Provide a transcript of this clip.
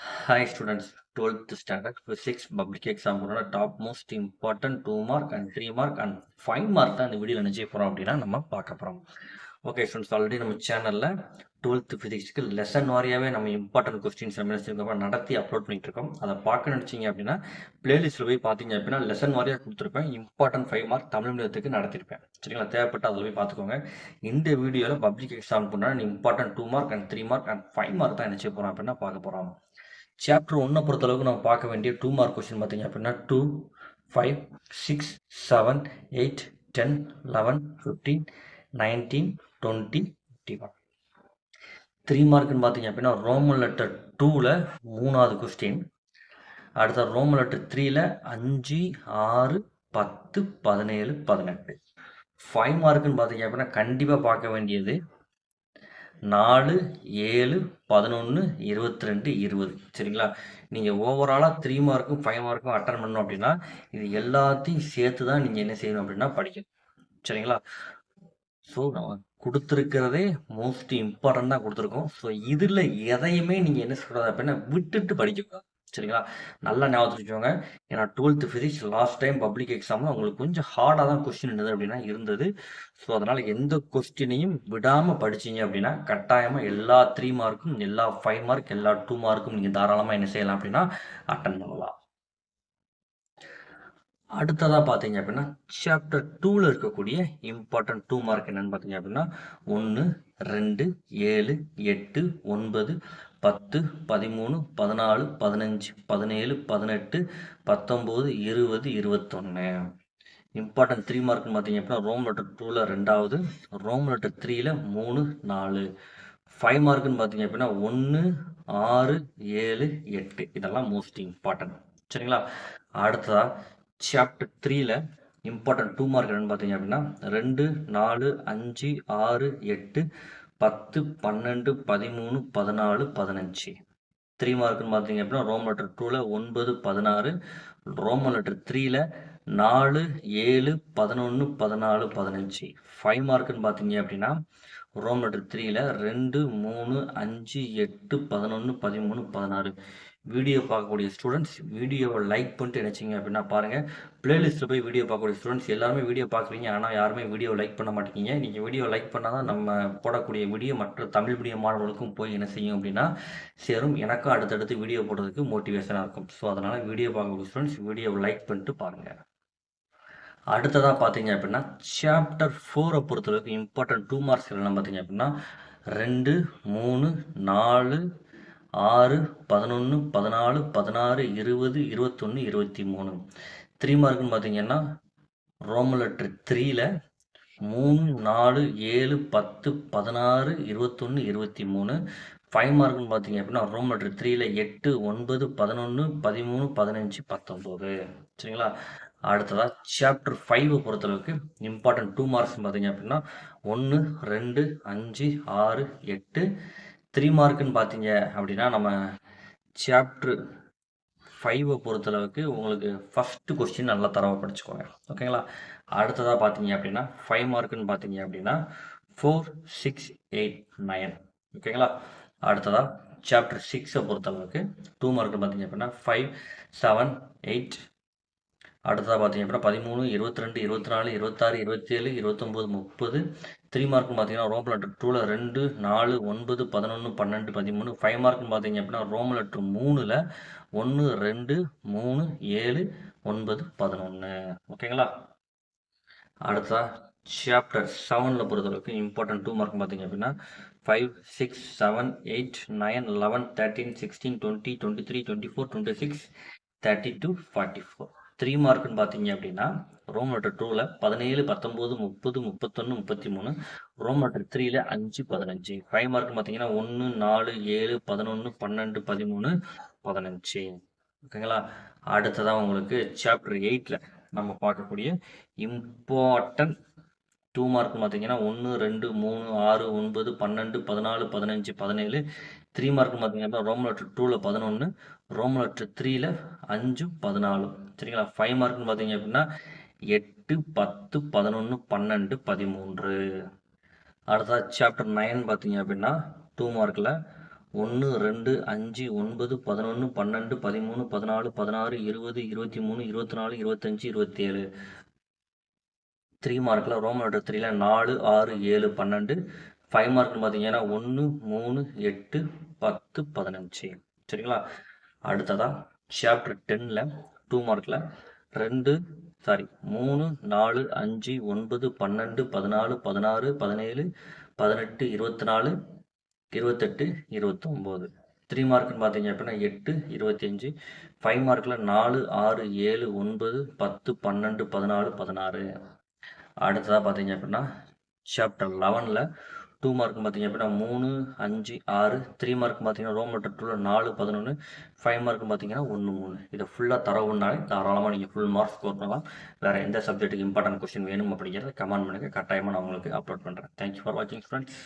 Hi students twelfth standard physics public exam கூட top most important two mark and three mark and five mark தான் இந்த வீடியோவில் நினைச்சு போகிறோம் அப்படின்னா நம்ம பார்க்க போகிறோம் ஓகே ஸ்டூடெண்ட்ஸ் ஆல்ரெடி நம்ம சேனலில் டுவெல்த் ஃபிசிக்ஸ்க்கு லெசன் வாரியாகவே நம்ம இம்பார்ட்டன்ட் கொஸ்டின்ஸ் நம்ம நினைச்சிருக்கோம் நடத்தி அப்லோட் பண்ணிட்டு இருக்கோம் அதை பார்க்க நினச்சிங்க அப்படின்னா பிளேலிஸ்ட்டில் போய் பார்த்தீங்க அப்படின்னா லெசன் வாரியாக கொடுத்துருப்பேன். இம்பார்ட்டன்ட் ஃபைவ் மார்க் தமிழ் மீடியத்துக்கு நடத்திருப்பேன். சரிங்களா? தேவைப்பட்ட அதில் போய் பார்த்துக்கோங்க. இந்த வீடியோவில் பப்ளிக் எக்ஸாம் பண்ணால் important two mark and three mark and five mark தான் நினச்சி போகிறோம் அப்படின்னா பார்க்க போகிறோம் சாப்டர் ஒன்றை பொறுத்தளவுக்கு நம்ம பார்க்க வேண்டிய டூ மார்க் கொஸ்டின் பார்த்தீங்க அப்படின்னா two five six seven eight ten eleven fifteen nineteen twenty fifty one three மார்க்குன்னு பார்த்தீங்க அப்படின்னா ரோமன் லெட்டர் டூவில் மூணாவது கொஸ்டின் அடுத்த ரோமன் லெட்டர் த்ரீயில் அஞ்சு ஆறு பத்து பதினேழு பதினெட்டு. ஃபைவ் மார்க்குன்னு பார்த்தீங்க அப்படின்னா கண்டிப்பாக பார்க்க வேண்டியது நாலு ஏழு பதினொன்று இருபத்தி ரெண்டு இருபது. சரிங்களா? நீங்கள் ஓவராலாக த்ரீ மார்க்கும் ஃபைவ் மார்க்கும் அட்டன் பண்ணணும் அப்படின்னா இது எல்லாத்தையும் சேர்த்து தான் நீங்கள் என்ன செய்யணும் அப்படின்னா படிக்கணும். சரிங்களா? ஸோ நம்ம கொடுத்துருக்கிறதே மோஸ்ட் இம்பார்ட்டன்ட் தான் கொடுத்துருக்கோம். ஸோ இதில் எதையுமே நீங்கள் என்ன சொல்கிறது அப்படின்னா விட்டுட்டு படிக்கக்கூடாது. சரிங்களா? நல்லா ஞாபகம் வச்சுக்கோங்க. ஏன்னா twelfth physics last time public எக்ஸாமில் உங்களுக்கு கொஞ்சம் ஹார்டாக தான் கொஸ்டின் இருந்தது அப்படின்னா இருந்தது. ஸோ அதனால் எந்த கொஸ்டினையும் விடாமல் படிச்சீங்க அப்படின்னா கட்டாயமாக எல்லா த்ரீ மார்க்கும் எல்லா ஃபைவ் மார்க் எல்லா டூ மார்க்கும் நீங்கள் தாராளமாக என்ன செய்யலாம் அப்படின்னா அட்டன் பண்ணலாம். அடுத்ததாக பார்த்தீங்க அப்படின்னா சாப்டர் டூவில் இருக்கக்கூடிய இம்பார்ட்டன்ட் டூ மார்க் என்னன்னு பார்த்தீங்க அப்படின்னா ஒன்று ரெண்டு ஏழு எட்டு ஒன்பது பத்து பதிமூணு பதினாலு பதினஞ்சு பதினேழு பதினெட்டு பத்தொம்போது இருபது இருபத்தொன்று இம்பார்ட்டன்ட் த்ரீ மார்க்னு பார்த்தீங்க அப்படின்னா ரோம் லெட்டர் டூவில் ரெண்டாவது ரோம் லெட்டர் த்ரீயில் மூணு நாலு. ஃபைவ் மார்க்குன்னு பார்த்தீங்க அப்படின்னா ஒன்று ஆறு ஏழு எட்டு. இதெல்லாம் மோஸ்ட் இம்பார்ட்டன்ட் சரிங்களா? அடுத்ததாக சாப்டர் த்ரீல இம்பார்ட்டன்ட் டூ மார்க் என்னன்னு பார்த்தீங்க அப்படின்னா ரெண்டு நாலு அஞ்சு ஆறு எட்டு பத்து பன்னெண்டு பதிமூணு பதினாலு பதினஞ்சு. த்ரீ மார்க்குன்னு பார்த்தீங்க அப்படின்னா ரோம் லெட்டர் டூவில் ஒன்பது பதினாறு. ரோமன் லெட்டர் த்ரீல நாலு ஏழு பதினொன்று பதினாலு பதினஞ்சு. ஃபைவ் மார்க்குன்னு பார்த்தீங்க அப்படின்னா ரோம் லெட்டர் த்ரீல ரெண்டு மூணு அஞ்சு எட்டு பதினொன்று பதிமூணு பதினாறு. வீடியோ பார்க்கக்கூடிய ஸ்டூடெண்ட்ஸ் வீடியோவை லைக் பண்ணிட்டு நினச்சிங்க அப்படின்னா பாருங்கள் பிளேலிஸ்ட்டில் போய் வீடியோ பார்க்கக்கூடிய ஸ்டூடெண்ட்ஸ் எல்லாருமே வீடியோ பார்க்குறீங்க. ஆனால் யாருமே வீடியோ லைக் பண்ண மாட்டேங்கிங்க நீங்கள் வீடியோ லைக் பண்ணால் தான் நம்ம போடக்கூடிய வீடியோ மற்ற தமிழ் மீடியம் மாணவர்களுக்கும் போய் என்ன செய்யும் அப்படின்னா சேரும். எனக்கும் அடுத்தடுத்து வீடியோ போடுறதுக்கு மோட்டிவேஷனாக இருக்கும். ஸோ அதனால் வீடியோ பார்க்கக்கூடிய ஸ்டூடெண்ட்ஸ் வீடியோவை லைக் பண்ணிட்டு பாருங்கள் அடுத்ததாக பார்த்தீங்க அப்படின்னா சாப்டர் ஃபோரை பொறுத்தளவுக்கு இம்பார்ட்டன்ட் டூ மார்க்ஸ் என்ன பார்த்தீங்க அப்படின்னா ரெண்டு மூணு நாலு ஆறு பதினொன்று பதினாலு பதினாறு இருபது இருபத்தொன்று இருபத்தி மூணு த்ரீ மார்க்குன்னு பார்த்தீங்கன்னா ரோமன் லெட்ரு த்ரீயில் மூணு நாலு ஏழு பத்து பதினாறு இருபத்தொன்று இருபத்தி மூணு ஃபைவ் மார்க்குன்னு பார்த்தீங்க அப்படின்னா ரோம் லெட்ரு த்ரீயில் எட்டு ஒன்பது பதினொன்று பதிமூணு பதினஞ்சு பத்தொம்போது சரிங்களா? அடுத்ததாக சாப்டர் ஃபைவை பொறுத்தளவுக்கு இம்பார்ட்டன்ட் டூ மார்க்ஸ் பார்த்தீங்க அப்படின்னா ஒன்று ரெண்டு அஞ்சு ஆறு எட்டு த்ரீ மார்க்குன்னு பார்த்தீங்க அப்படின்னா நம்ம சாப்ட்ரு ஃபைவை பொறுத்தளவுக்கு உங்களுக்கு ஃபஸ்ட்டு கொஸ்டின் நல்லா தரவை படிச்சுக்கோங்க. ஓகேங்களா அடுத்ததாக பார்த்தீங்க அப்படின்னா ஃபைவ் மார்க்குன்னு பார்த்தீங்க அப்படின்னா ஃபோர் சிக்ஸ் எயிட் நைன் ஓகேங்களா அடுத்ததாக சாப்டர் சிக்ஸை பொறுத்தளவுக்கு டூ மார்க்குன்னு பார்த்தீங்க அப்படின்னா ஃபைவ் செவன் எயிட் அடுத்ததாக பார்த்தீங்க அப்படின்னா பதிமூணு இருபத்தி ரெண்டு இருபத்தி நாலு இருபத்தாறு இருபத்தேழு இருபத்தொம்போது முப்பது. த்ரீ மார்க்னு பார்த்தீங்கன்னா ரோம் லெட்டர் டூவில் ரெண்டு நாலு ஒன்பது பதினொன்று பன்னெண்டு பதிமூணு. ஃபைவ் மார்க்னு பார்த்தீங்க அப்படின்னா ரோம் லெட்டர் மூணில் ஒன்று ரெண்டு மூணு ஏழு ஒன்பது பதினொன்று ஓகேங்களா அடுத்தா சாப்டர் செவனில் பொறுத்தளவுக்கு இம்பார்ட்டன்ட் டூ மார்க் பார்த்தீங்க அப்படின்னா five six seven eight nine eleven thirteen sixteen twenty twenty three twenty four twenty six thirty two forty four three மார்க்குன்னு பார்த்தீங்க அப்படின்னா ரோம் லெட்டர் டூவில் பதினேழு பத்தொம்போது முப்பது முப்பத்தொன்று முப்பத்தி மூணு ரோம் லெட்டர் த்ரீல அஞ்சு பதினஞ்சு. ஃபைவ் மார்க்னு பார்த்தீங்கன்னா ஒன்று நாலு ஏழு பதினொன்று பன்னெண்டு பதிமூணு பதினஞ்சு. ஓகேங்களா அடுத்ததாக உங்களுக்கு சாப்டர் எயிட்டில் நம்ம பார்க்கக்கூடிய இம்பார்ட்டன்ட் டூ மார்க் பார்த்தீங்கன்னா ஒன்று ரெண்டு மூணு ஆறு ஒன்பது பன்னெண்டு பதினாலு பதினஞ்சு பதினேழு. த்ரீ மார்க் பார்த்தீங்கன்னா ரோம் லெட்டர் டூவில் பதினொன்று ரோம் லெட்டர் த்ரீல அஞ்சு பதினாலு. சரிங்களா? ஃபைவ் மார்க்னு பார்த்தீங்க அப்படின்னா எட்டு பத்து பதினொன்று பன்னெண்டு பதிமூன்று. அடுத்ததாக சாப்டர் நைன் பார்த்தீங்க அப்படின்னா டூ மார்க்கில் ஒன்று ரெண்டு அஞ்சு ஒன்பது பதினொன்று பன்னெண்டு பதிமூணு பதினாலு பதினாறு இருபது இருபத்தி மூணு இருபத்தி நாலு இருபத்தஞ்சி இருபத்தேழு. த்ரீ மார்க்கில் ரோமன் லெட்டர் த்ரீல நாலு ஆறு ஏழு பன்னெண்டு. ஃபைவ் மார்க்னு பார்த்தீங்கன்னா ஒன்று மூணு எட்டு பத்து பதினஞ்சு. சரிங்களா? அடுத்ததாக சாப்டர் டென்னில் டூ மார்க்கில் ரெண்டு சாரி மூணு நாலு அஞ்சு ஒன்பது பன்னெண்டு பதினாலு பதினாறு பதினேழு பதினெட்டு இருபத்தி நாலு இருபத்தெட்டு இருபத்தொம்போது. த்ரீ மார்க்குன்னு பார்த்தீங்க அப்படின்னா எட்டு இருபத்தஞ்சி. ஃபைவ் மார்க்கில் நாலு ஆறு ஏழு ஒன்பது பத்து பன்னெண்டு பதினாலு பதினாறு. அடுத்ததாக பார்த்தீங்க அப்படின்னா சாப்டர் லெவனில் டூ மார்க் பார்த்தீங்க அப்படின்னா மூணு அஞ்சு ஆறு த்ரீ மார்க் பார்த்தீங்கன்னா ரோம் லெட்டர் டூவில் நாலு பதினொன்று ஃபைவ் மார்க் பார்த்தீங்கன்னா ஒன்று மூணு. இதை ஃபுல்லாக தரவுனாலே தாராளமாக நீங்கள் ஃபுல் மார்க் ஸ்கோர் பண்ணலாம். வேறு எந்த சப்ஜெக்ட்டுக்கு இம்பார்ட்டன்ட் கொஸ்டின் வேணும் அப்படிங்கிறத கமெண்ட் பண்ணுங்கள் கட்டாயமாக நான் உங்களுக்கு அப்லோட் பண்ணுறேன் தேங்க்யூ ஃபார் வாட்சிங் ஃப்ரெண்ட்ஸ்